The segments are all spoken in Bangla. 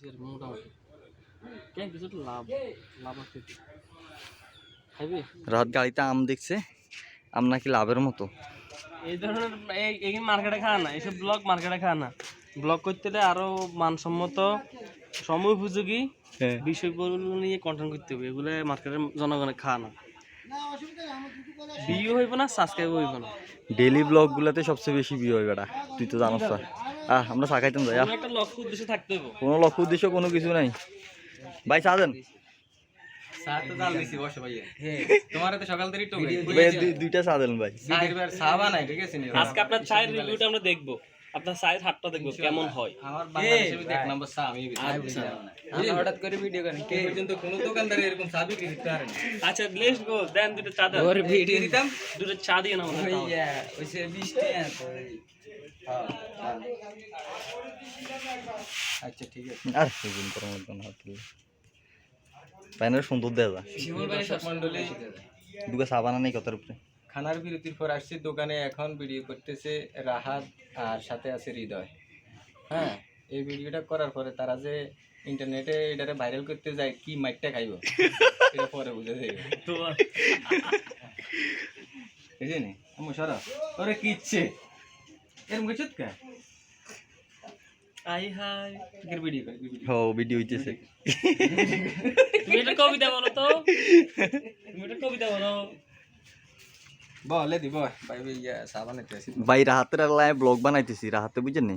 মোটামুটি কেন কিছু লাভ লাভ আছে। খাইবি? রাত গাড়িতে আম দেখছে আম নাকি লাভের মতো। এই ধরনের এই মার্কেটে খাওয়া না এইসব ব্লগ মার্কেটে খাওয়া না। ব্লগ করতে হলে আরও মানসম্মত সময় উপযোগী হ্যাঁ। বিষয়গুলো নিয়ে কন্টেন্ট করতে হবে। এগুলো মার্কেটের জনগণে খাওয়া না। ভিউ হইব না সাবস্ক্রাইব হইব না। ডেলি ব্লগ গুলাতে সবচেয়ে বেশি বিয়ে হয় বেটা তুই তো জানোস আহ আমরা চা যাই একটা লক্ষ্য উদ্দেশ্য থাকতে হইব। কোনো লক্ষ্য উদ্দেশ্য কোনো কিছু নাই। ভাই চা দেন। চা তো জাল দিছি বসো ভাইয়া তোমার তো সকাল থেকে টোকে ভাই, দুই- দুইটা চা ভাই। চা বানাই ঠিক আছে নি? আজকে আপনার চায়ের রিভিউটা আমরা দেখব। আপনার চায়ের হাটটা দেখব কেমন হয়। আমার বাংলাদেশে আমি এক নম্বর চা আমি আমি হঠাৎ করে ভিডিও করেন কে? পর্যন্ত কোনো দোকানদার এরকম চা বিক্রি করতে পারে না। আচ্ছা লেটস গো দেন দুটো চা দেন। ওর ভিডিও দিতাম দুটো চা দিয়ে ওই সে আচ্ছা ঠিক আছে। আর সেদিন তোর মধ্যে না হাত প্যানের সুন্দর দেয়া যা। শিমুল ভাই দুটো চা বানা নেই কতার উপরে। খানার বিরতির পর আসছি দোকানে এখন ভিডিও করতেছে রাহাত আর সাথে আছে হৃদয়। হ্যাঁ এই ভিডিওটা করার পরে তারা যে ইন্টারনেটে এটারে ভাইরাল করতে যায় কি মাইকটা খাইব? এটা পরে বুঝে যাবে তো বুঝলি আমি সরা। তোরে কি ইচ্ছে এরকম কিছু কে? আই হাই। কির ভিডিও কর ভিডিও ও ভিডিও হইতেছে। তুমি একটা কবিতা বলো তো। তুমি একটা কবিতা বলো। বলে দিব ভাই ভাই ইয়া সাবানাইতে ভাই রাহাতের আল্লাহ ব্লগ বানাইতেছি। রাহাতে বুঝছেন নি?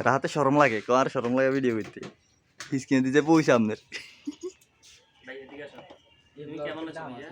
রাহাতে শরম লাগে কার শরম লাগে ভিডিও করতে। স্ক্রিনে দিতে পয়সা আপনার। ভাই এদিকে আসো। কেমন আছো ভাইয়া?